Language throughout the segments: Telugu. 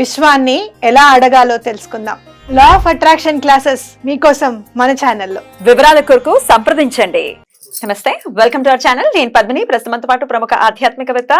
విశ్వాన్ని ఎలా అడగాలో తెలుసుకుందాం. లా ఆఫ్ అట్రాక్షన్ క్లాసెస్ మీకోసం మన ఛానల్లో. వివరాల కొరకు సంప్రదించండి. నమస్తే వెల్కమ్ టు అవర్ ఛానల్ నేను పద్మిని. ప్రస్తుతంతో పాటు ప్రముఖ ఆధ్యాత్మికవేత్త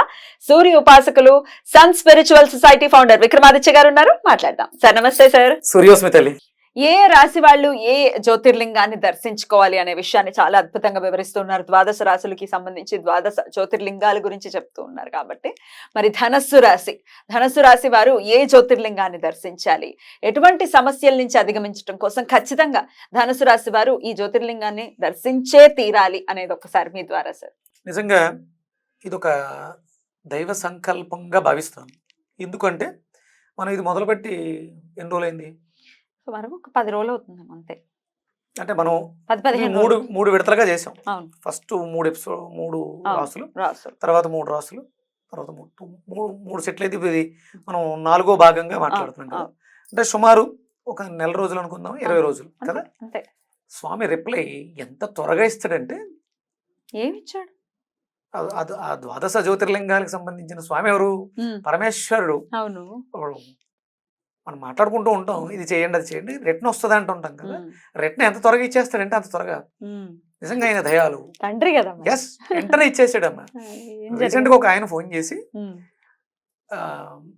సూర్య ఉపాసకులు sun spiritual society founder Vikramaditya garu ఉన్నారు. మాట్లాడదాం. సార్ నమస్తే సార్. సూర్యోస్మి తల్లి ఏ రాశి వాళ్ళు ఏ జ్యోతిర్లింగాన్ని దర్శించుకోవాలి అనే విషయాన్ని చాలా అద్భుతంగా వివరిస్తున్నారు. ద్వాదశ రాశులకి సంబంధించి ద్వాదశ జ్యోతిర్లింగాల గురించి చెప్తూ ఉన్నారు కాబట్టి. మరి ధనస్సు రాశి. ధనస్సు రాశి వారు ఏ జ్యోతిర్లింగాన్ని దర్శించాలి? ఎటువంటి సమస్యల నుంచి అధిగమించడం కోసం ఖచ్చితంగా ధనస్సు రాశి వారు ఈ జ్యోతిర్లింగాన్ని దర్శించే తీరాలి అనేది ఒకసారి మీ ద్వారా సార్. నిజంగా ఇది ఒక దైవ సంకల్పంగా భావిస్తాను. ఎందుకంటే మనం ఇది మొదలుపెట్టి ఎన్ని రోజులైంది? సో మనం ఒక పది రోజులు అవుతుంది అంతే. అంటే మనం పది పదిహేను మూడు. మూడు విడతలుగా చేసాం. అవును. ఫస్ట్ మూడు ఎపిసోడ్ మూడు. రాసులు. రాసు తర్వాత మూడు రాసులు. తర్వాత మూడు మూడు మూడు సెట్లు అయితే ఇది మనం నాలుగో భాగంగా మాట్లాడుతున్నాం కదా. అంటే సుమారు ఒక నెల రోజులు అనుకుందాం ఇరవై రోజులు కదా? అంతే. స్వామి రిప్లై ఎంత త్వరగా ఇస్తాడంటే ఏమి ఇచ్చాడు ఆ- ద్వాదశ జ్యోతిర్లింగాలకు సంబంధించిన స్వామి ఎవరు? పరమేశ్వరుడు. అవును. మనం మాట్లాడుకుంటూ ఉంటాం ఇది చేయండి అది చేయండి రిటర్న్ వస్తుంది అంటుంటాం కదా. ఉమ్, రిటర్న్ ఎంత త్వరగా ఇచ్చేస్తాడంటే అంత త్వరగా. నిజంగా ఆయన దయాలు. తండ్రి కదా. ఎస్ వెంటనే ఇచ్చేసాడమ్మా. ఆ, ఏం రీసెంట్ జరిగింది? గా ఒక ఆయన ఫోన్ చేసి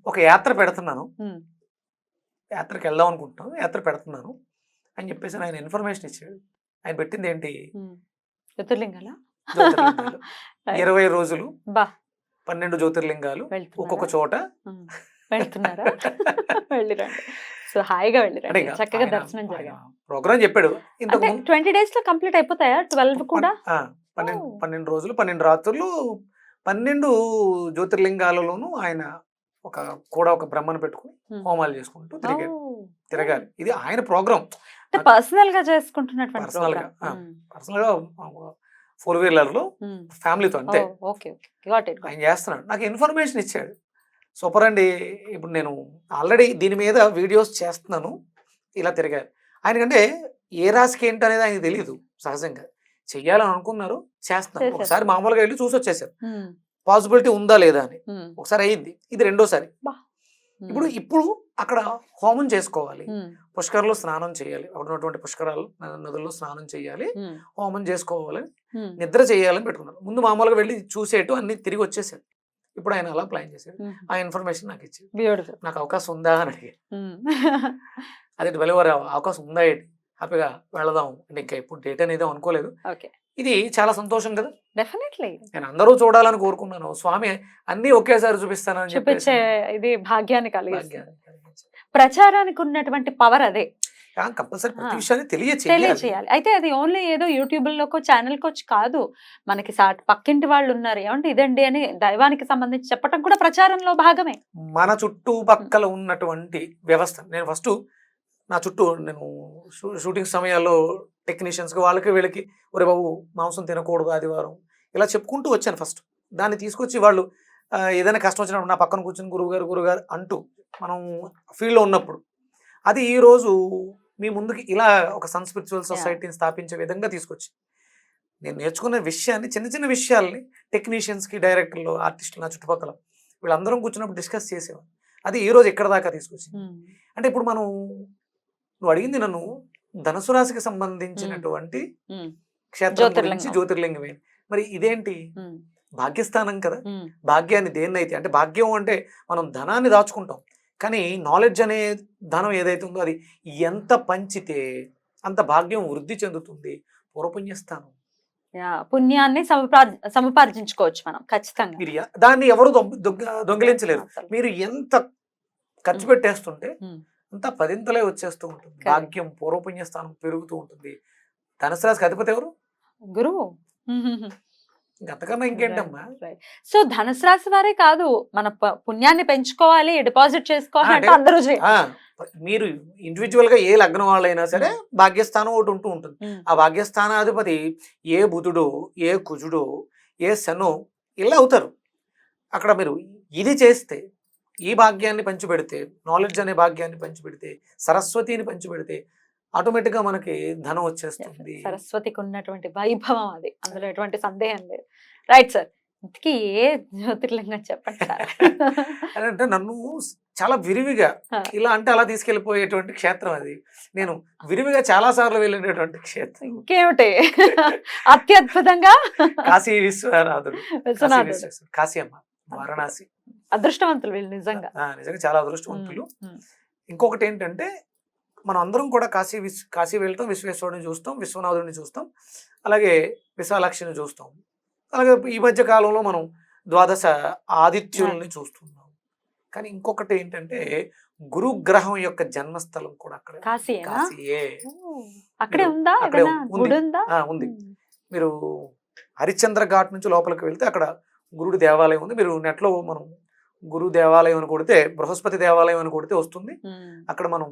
ఒక యాత్ర పెడుతున్నాను. యాత్రకి వెళ్దాం అనుకుంటున్నాను యాత్ర పెడుతున్నాను అని చెప్పేసి ఆయన ఇన్ఫర్మేషన్ ఇచ్చాడు. ఆయన పెట్టింది ఏంటి. జ్యోతిర్లింగాలా. ఇరవై రోజులు పన్నెండు జ్యోతిర్లింగాలు? ఒక్కొక్క చోట. వెళ్తున్నారా? వెళ్ళిరండి. సో హాయిగా వెళ్ళిరండి. చక్కగా దర్శనం జరిగింది ప్రోగ్రామ్ చెప్పాడు. ట్వంటీ డేస్లో కంప్లీట్ అయిపోతాయా? ట్వెల్వ్ కూడా? పన్నెండు. పన్నెండు రోజులు పన్నెండు రాత్రులు పన్నెండు జ్యోతిర్లింగాలలోనూ ఆయన ఒక కూడా ఒక బ్రహ్మను పెట్టుకుని. హోమాలు చేసుకుంటూ తిరిగారు. తిరగాలి ఇది ఆయన ప్రోగ్రామ్. అంటే పర్సనల్గా చేసుకుంటున్నటువంటి Personal గా, పర్సనల్గా ఫోర్ వీలర్లో ఉమ్. ఫ్యామిలీతో అంతే. ఆయన చేస్తున్నాడు. నాకు ఇన్ఫర్మేషన్ ఇచ్చాడు. సూపర్ అండి. ఇప్పుడు నేను ఆల్రెడీ దీని మీద వీడియోస్ చేస్తున్నాను. ఇలా తిరగారు. ఆయనకంటే ఏ రాశికి ఏంటి అనేది ఆయనకి తెలియదు సహజంగా. చెయ్యాలని అనుకున్నారు చేస్తున్నారు. ఒకసారి మామూలుగా వెళ్ళి చూసి వచ్చేసారు. పాసిబిలిటీ ఉందా లేదా అని. ఒకసారి అయ్యింది ఇది రెండోసారి. ఇప్పుడు ఇప్పుడు అక్కడ హోమం చేసుకోవాలి. పుష్కరాల్లో స్నానం చేయాలి. అక్కడ ఉన్నటువంటి పుష్కరాలు నదుల్లో స్నానం చేయాలి. హోమం. చేసుకోవాలి నిద్ర చేయాలని పెట్టుకున్నారు. ముందు మామూలుగా వెళ్ళి చూసేటు అన్ని తిరిగి వచ్చేసాడు ఇప్పుడు ఆయన అలా ప్లాన్ చేశాడు. ఆ ఇన్ఫర్మేషన్ నాకు ఇచ్చాడు. బ్యూటిఫుల్. నాకు అవకాశం ఉందా అని అడిగాడు. అదే వెలువరే అవకాశం ఉందా ఏంటి? హ్యాపీగా వెళదాం. అంటే ఇంకా ఇప్పుడు డేట్ అనేది అనుకోలేదు. ఓకే. ఇది చాలా సంతోషం కదా. డెఫినెట్లీ. నేను అందరూ చూడాలని కోరుకున్నాను. స్వామి అన్ని ఒకేసారి చూపిస్తానని చూపించే ఇది భాగ్యాన్ని కలిగించాడు. ప్రచారానికి ఉన్నటువంటి పవర్ అదే. కంపల్సరీ ప్రతి ఆ. విషయాన్ని తెలియచేయాలి. అయితే అది ఓన్లీ ఏదో యూట్యూబ్ లోకో ఛానల్ కోచ్ కాదు. మనకి పక్కింటి వాళ్ళు ఉన్నారు ఏమంటే ఇదండి అని దైవానికి సంబంధించి చెప్పటం కూడా ప్రచారంలో భాగమే. మన చుట్టుపక్కల ఉన్నటువంటి వ్యవస్థ. నేను ఫస్ట్ నా చుట్టూ నేను షూటింగ్ సమయాల్లో టెక్నీషియన్స్కి వాళ్ళకి వీళ్ళకి ఒరే బాబు మాంసం తినకూడదు ఆదివారం ఇలా చెప్పుకుంటూ వచ్చాను ఫస్ట్. దాన్ని తీసుకొచ్చి వాళ్ళు ఏదైనా కష్టం వచ్చినప్పుడు నా పక్కన కూర్చుని గురువుగారు గురువుగారు అంటూ మనం ఫీల్డ్లో ఉన్నప్పుడు. అది ఈ రోజు మీ ముందుకి ఇలా ఒక సన్ స్పిరిచువల్ సొసైటీని స్థాపించే విధంగా తీసుకొచ్చి. నేను నేర్చుకున్న విషయాన్ని చిన్న చిన్న విషయాల్ని టెక్నీషియన్స్కి డైరెక్టర్లు ఆర్టిస్టులు నా చుట్టుపక్కల వీళ్ళందరం కూర్చున్నప్పుడు డిస్కస్ చేసేవాళ్ళు అది ఈ రోజు ఎక్కడ దాకా తీసుకొచ్చింది? అంటే ఇప్పుడు మనం నువ్వు అడిగింది నన్ను ధనుసు రాశికి సంబంధించినటువంటి క్షేత్రం గురించి జ్యోతిర్లింగం. జ్యోతిర్లింగం ఏంటి? మరి ఇదేంటి? భాగ్యస్థానం కదా. భాగ్యాన్ని దేన్నైతే? అంటే భాగ్యం అంటే మనం ధనాన్ని దాచుకుంటాం. కానీ నాలెడ్జ్ అనే ధనం ఏదైతే ఉందో అది ఎంత పంచితే అంత భాగ్యం వృద్ధి చెందుతుంది. పూర్వపుణ్యస్థానం పుణ్యాన్ని సముపార్జ సముపార్జించుకోవచ్చు మనం ఖచ్చితంగా. మీరు దాన్ని ఎవరు దొంగ- దొంగ- దొంగిలించలేరు. మీరు ఎంత ఖర్చు. పెట్టేస్తుంటే. అంత పదింతలే వచ్చేస్తూ ఉంటుంది. భాగ్యం పూర్వపుణ్య స్థానం పెరుగుతూ ఉంటుంది. ధనుసు రాశికి అధిపతి ఎవరు? గురువు. ఇంకేంటమ్మా? సో ధనుసు రాశి వారే కాదు మన పుణ్యాన్ని పెంచుకోవాలి డిపాజిట్ చేసుకోవాలి అంటే అందరూ మీరు ఇండివిజువల్గా ఏ లగ్నం వాళ్ళైనా సరే భాగ్యస్థానం ఒకటి ఉంటూ ఉంటుంది. ఆ భాగ్యస్థానాధిపతి ఏ బుధుడో ఏ కుజుడో ఏ శనో ఇలా అవుతారు. అక్కడ మీరు ఇది చేస్తే ఈ భాగ్యాన్ని పంచిపెడితే నాలెడ్జ్ అనే భాగ్యాన్ని పంచిపెడితే సరస్వతిని పంచిపెడితే ఆటోమేటిక్గా మనకి ధనం వచ్చేస్తుంది. సరస్వతికి ఉన్నటువంటి వైభవం అది. అందులో ఎటువంటి సందేహం లేదు. Right sir. ఇంతకీ ఏ జ్యోతిర్లింగం చెప్పండి సార్? అంటే నన్ను చాలా విరివిగా. ఇలా అంటే అలా తీసుకెళ్ళిపోయేటువంటి క్షేత్రం అది. నేను విరివిగా చాలా సార్లు వెళ్ళినటువంటి క్షేత్రం. ఇంకేమిటి? అత్యద్భుతంగా? కాశీ విశ్వనాథుడు. కాశీ అమ్మ వారణాసి. అదృష్టవంతులు వీళ్ళు నిజంగా. నిజంగా చాలా అదృష్టవంతులు. ఇంకొకటి ఏంటంటే మనం అందరం కూడా కాశీ విశ్ కాశీ వెళ్తాం విశ్వేశ్వరుడిని చూస్తాం విశ్వనాథుడిని చూస్తాం అలాగే విశాలాక్షిని చూస్తాం. అలాగే ఈ మధ్య కాలంలో మనం ద్వాదశ ఆదిత్యుల్ని చూస్తున్నాం. కానీ ఇంకొకటి ఏంటంటే గురుగ్రహం యొక్క జన్మస్థలం కూడా అక్కడ. కాశీయే. అక్కడే ఉందా? అక్కడే ఉంది. మీరు హరిశ్చంద్ర ఘాట్ నుంచి లోపలికి వెళ్తే అక్కడ గురుడి దేవాలయం ఉంది. మీరు నెట్లో మనం గురు దేవాలయం అని కొడితే బృహస్పతి దేవాలయం అని కొడితే వస్తుంది. అక్కడ మనం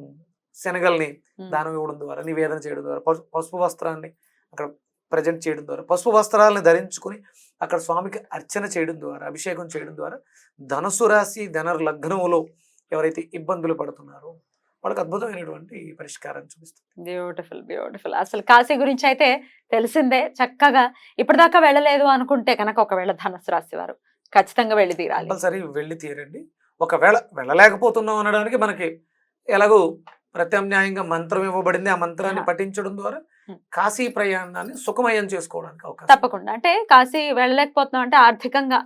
శనగల్ని. దానం ఇవ్వడం ద్వారా నివేదన చేయడం ద్వారా పసు- పసుపు వస్త్రాన్ని అక్కడ ప్రజెంట్ చేయడం ద్వారా పసుపు వస్త్రాలని ధరించుకుని అక్కడ స్వామికి అర్చన చేయడం ద్వారా అభిషేకం చేయడం ద్వారా ధనుసు రాశి ధనర్ లగ్నంలో ఎవరైతే ఇబ్బందులు పడుతున్నారో వాళ్ళకి అద్భుతమైనటువంటి పరిష్కారాన్ని చూపిస్తుంది. బ్యూటిఫుల్ బ్యూటిఫుల్ అసలు కాశీ గురించి అయితే తెలిసిందే. చక్కగా ఇప్పటిదాకా వెళ్ళలేదు అనుకుంటే కనుక ఒకవేళ ధనస్సు రాశి వారు ఖచ్చితంగా వెళ్ళి తీరాలి. కంపల్సరీ వెళ్ళి తీరండి. ఒకవేళ వెళ్ళలేకపోతున్నాం అనడానికి మనకి ఎలాగో ప్రత్యామ్నాయంగా మంత్రం ఇవ్వబడింది. ఆ మంత్రాన్ని. పఠించడం ద్వారా. కాశీ ప్రయాణాన్ని సుఖమయం చేసుకోవడానికి అవకాశం. తప్పకుండా. అంటే కాశీ వెళ్ళలేకపోతున్నాం అంటే ఆర్థికంగా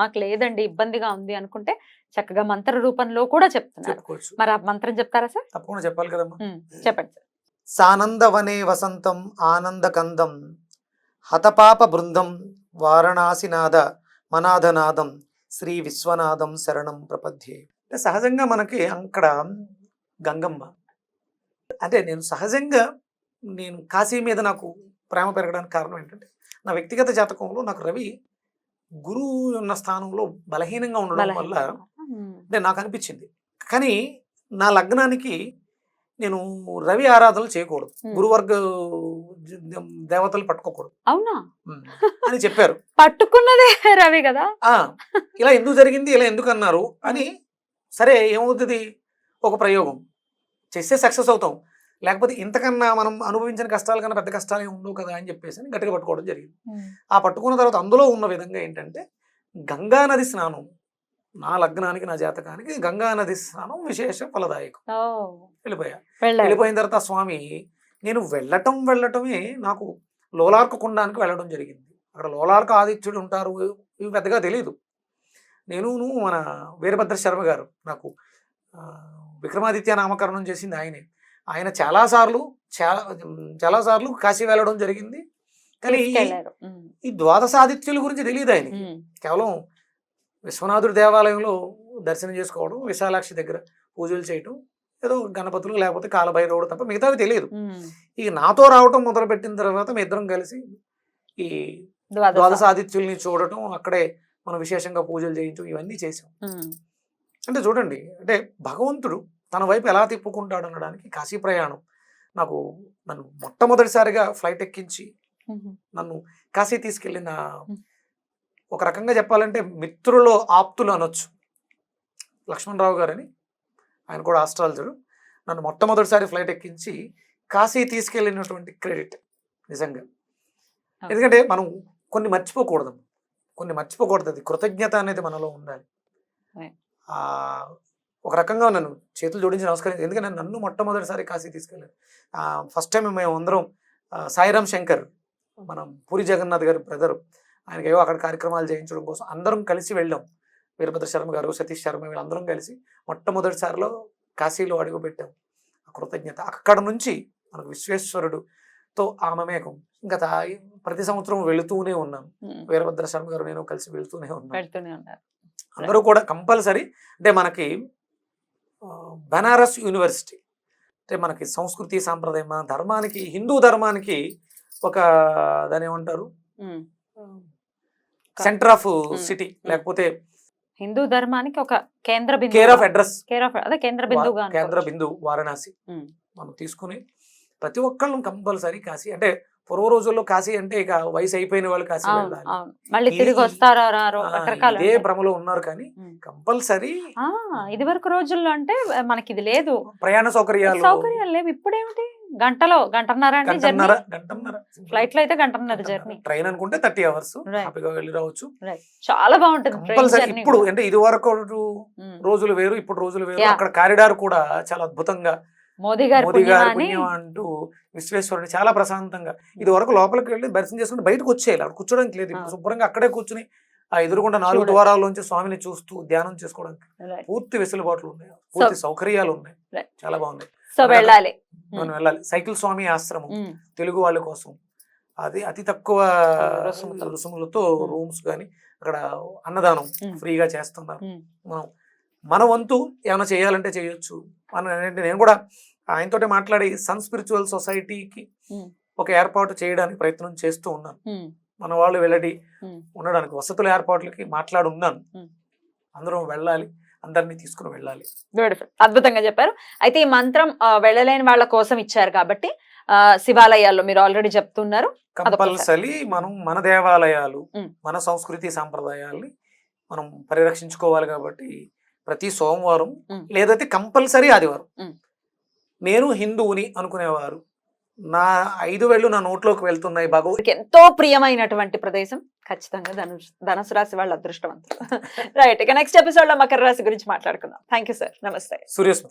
మాకు లేదండి ఇబ్బందిగా ఉంది అనుకుంటే చక్కగా మంత్ర రూపంలో కూడా చెప్తున్నారు. చెప్పుకోవచ్చు. మరి ఆ మంత్రం చెప్తారా సార్? తప్పకుండా చెప్పాలి కదమ్మా. చెప్పండి సార్. సానందవనే వసంతం ఆనందకందం హతపాప బృందం వారణాసినాథ మనాథనాదం శ్రీ విశ్వనాథం శరణం ప్రపద్యే. సహజంగా మనకి అక్కడ గంగమ్మ. అంటే నేను సహజంగా నేను కాశీ మీద నాకు ప్రేమ పెరగడానికి కారణం ఏంటంటే నా వ్యక్తిగత జాతకంలో నాకు రవి గురువు ఉన్న స్థానంలో బలహీనంగా ఉండడం వల్ల అంటే నాకు అనిపించింది. కానీ నా లగ్నానికి నేను రవి ఆరాధనలు చేయకూడదు. గురువర్గ దేవతలు పట్టుకోకూడదు. అవునా. అని చెప్పారు. పట్టుకున్నదే రవి కదా? ఇలా ఎందుకు జరిగింది ఇలా ఎందుకు అన్నారు అని సరే ఏమవుతుంది? ఒక ప్రయోగం. చేస్తే సక్సెస్ అవుతాం. లేకపోతే ఇంతకన్నా మనం అనుభవించిన కష్టాల కన్నా పెద్ద కష్టాలు ఉండవు కదా అని చెప్పేసి అని గట్టిగా పట్టుకోవడం జరిగింది. ఆ పట్టుకున్న తర్వాత అందులో ఉన్న విధంగా ఏంటంటే గంగా నది స్నానం. నా లగ్నానికి నా జాతకానికి గంగా నది స్నానం విశేష ఫలదాయకం. వెళ్ళిపోయా. వెళ్ళిపోయిన తర్వాత స్వామి నేను వెళ్ళటం వెళ్ళటమే నాకు లోలార్క కుండానికి వెళ్ళడం జరిగింది. అక్కడ లోలార్క ఆదిత్యుడు ఉంటారు ఇవి పెద్దగా తెలియదు నేను మన వీరభద్ర శర్మ గారు నాకు విక్రమాదిత్య నామకరణం చేసింది ఆయనే. ఆయన చాలాసార్లు చాలా చాలాసార్లు కాశీ వెళ్ళడం జరిగింది. కానీ ఈ- తీసుకెళ్ళారు. ఉమ్, ఈ ద్వాదశ ఆదిత్యుల గురించి తెలియదు ఆయనకి. ఉమ్, కేవలం విశ్వనాథుడి దేవాలయంలో దర్శనం చేసుకోవడం విశాలాక్షి దగ్గర పూజలు చేయటం ఏదో గణపతులు లేకపోతే కాలభైరవుడు తప్ప మిగతావి తెలియదు. ఇక నాతో రావటం మొదలు పెట్టిన తర్వాత మీ ఇద్దరం కలిసి ఈ ద్వాదశ. ద్వాదశ ఆదిత్యుల్ని చూడటం అక్కడే మనం విశేషంగా పూజలు చేయించడం ఇవన్నీ చేసాం అంటే చూడండి అంటే భగవంతుడు తన వైపు ఎలా తిప్పుకుంటాడు అనడానికి కాశీ ప్రయాణం నాకు నన్ను మొట్టమొదటిసారిగా ఫ్లైట్ ఎక్కించి నన్ను కాశీ తీసుకెళ్ళిన. ఒక రకంగా చెప్పాలంటే మిత్రులో ఆప్తులు అనొచ్చు. లక్ష్మణరావు గారని ఆయన కూడా ఆస్ట్రాలజరు. నన్ను మొట్టమొదటిసారి ఫ్లైట్ ఎక్కించి కాశీ తీసుకెళ్ళినటువంటి క్రెడిట్ నిజంగా. ఎందుకంటే మనం కొన్ని మర్చిపోకూడదు. కొన్ని మర్చిపోకూడదు. అది కృతజ్ఞత అనేది మనలో ఉండాలి. ఒక రకంగా నన్ను చేతులు జోడించి నమస్కరించి ఎందుకంటే నన్ను మొట్టమొదటిసారి కాశీ తీసుకెళ్ళారు. ఫస్ట్ టైం మేము అందరం సాయిరామ్ శంకర్ మనం పూరి జగన్నాథ్ గారి బ్రదర్ ఆయనకి ఏవో అక్కడ కార్యక్రమాలు చేయించడం కోసం అందరం కలిసి వెళ్ళాం. వీరభద్ర శర్మ గారు సతీష్ శర్మ వీళ్ళందరం కలిసి మొట్టమొదటిసారిలో కాశీలో అడుగు పెట్టాం. ఆ కృతజ్ఞత. అక్కడ నుంచి మనకు విశ్వేశ్వరుడుతో ఆమమేకం ఇంకా తా- ప్రతి సంవత్సరం వెళుతూనే ఉన్నాం. వీరభద్ర శర్మ గారు నేను కలిసి వెళ్తూనే ఉన్నాం. అందరూ కూడా కంపల్సరీ అంటే మనకి బనారస్ యూనివర్సిటీ అంటే మనకి సంస్కృతి సాంప్రదాయం మన ధర్మానికి హిందూ ధర్మానికి ఒక దాని ఏమంటారు సెంటర్ ఆఫ్. సిటీ. లేకపోతే హిందూ ధర్మానికి ఒక కేంద్ర బిందువు care of address care of అదే కేంద్ర బిందువుగా కేంద్ర అనుకోవచ్చు. బిందు వారణాసి. మనం తీసుకుని ప్రతి ఒక్కళ్ళు కంపల్సరీ కాశీ అంటే పూర్వ రోజుల్లో కాశీ అంటే ఇక వయసు అయిపోయిన వాళ్ళు కాశీ మళ్ళీ తిరిగి వస్తారో రకరకాల ఇదే భ్రమలో ఉన్నారు కానీ. కంపల్సరీ ఇది వరకు రోజుల్లో అంటే మనకి ఇది లేదు. ప్రయాణ సౌకర్యాలు సౌకర్యాలు లేవు. ఇప్పుడేమిటి? గంటలో గంటన్నర అంటే జర్నీ. గంటన్నర గంటన్నర. ఫ్లైట్లో అయితే గంటన్నర జర్నీ. ట్రైన్ అనుకుంటే థర్టీ అవర్స్. హ్యాపీగా వెళ్ళి రావచ్చు. చాలా బాగుంటుంది కంపల్సరీ ఇప్పుడు. అంటే ఇది వరకు. రోజులు వేరు ఇప్పుడు రోజులు వేరు. అక్కడ కారిడార్ కూడా చాలా అద్భుతంగా మోదీ గారి మోదీ గారి పుణ్యమాని పుణ్యం అంటూ విశ్వేశ్వరుని చాలా ప్రశాంతంగా ఇది వరకు లోపలికి వెళ్ళి దర్శనం చేసుకుంటే బయటకు వచ్చేయాలి అక్కడ కూర్చోడానికి లేదు. శుభ్రంగా అక్కడే కూర్చుని ఆ ఎదురుగుండా నాలుగు. ద్వారాల్లోంచి స్వామిని చూస్తూ ధ్యానం చేసుకోవడానికి. పూర్తి వెసులుబాట్లు ఉన్నాయి పూర్తి సౌకర్యాలు ఉన్నాయి. చాలా బాగున్నాయి సో అక్కడ- వెళ్ళాలి మనం వెళ్ళాలి సైకిల్ స్వామి ఆశ్రమం ఉమ్. తెలుగు వాళ్ళ కోసం అది అతి తక్కువ. రుసుములతో Hmm. రూమ్స్ కానీ అక్కడ అన్నదానం Hmm. ఫ్రీగా చేస్తున్నారు. మనం మన వంతు ఏమైనా చేయాలంటే చేయొచ్చు మనం ఏంటంటే నేను కూడా ఆయనతోటి మాట్లాడి సన్ స్పిరిచువల్ సొసైటీకి. ఒక ఏర్పాటు చేయడానికి ప్రయత్నం చేస్తూ ఉన్నాను. మన వాళ్ళు వెళ్ళడి. ఉండడానికి వసతుల ఏర్పాట్లకి మాట్లాడి ఉన్నాను. అందరం వెళ్ళాలి అందరినీ తీసుకుని వెళ్ళాలి బ్యూటిఫుల్ అద్భుతంగా చెప్పారు అయితే ఈ మంత్రం వెళ్ళలేని వాళ్ళ కోసం ఇచ్చారు కాబట్టి శివాలయాల్లో మీరు ఆల్రెడీ చెప్తున్నారు కంపల్సరీ మనం మన దేవాలయాలు. మన సంస్కృతి సాంప్రదాయాల్ని మనం పరిరక్షించుకోవాలి కాబట్టి ప్రతి సోమవారం. లేదైతే కంపల్సరీ ఆదివారం. నేను హిందువుని అనుకునేవారు. నా ఐదు వేళ్ళు నా నోట్లోకి వెళ్తున్నాయి వీరికి ఎంతో ప్రియమైనటువంటి ప్రదేశం ఖచ్చితంగా ధనుసు ధనుసు రాశి వాళ్ళ అదృష్టవంతులు. రైట్ ఇక నెక్స్ట్ ఎపిసోడ్లో మకర రాశి గురించి మాట్లాడుకుందాం. థ్యాంక్ యూ సార్ నమస్తే. సూర్యస్మృతి.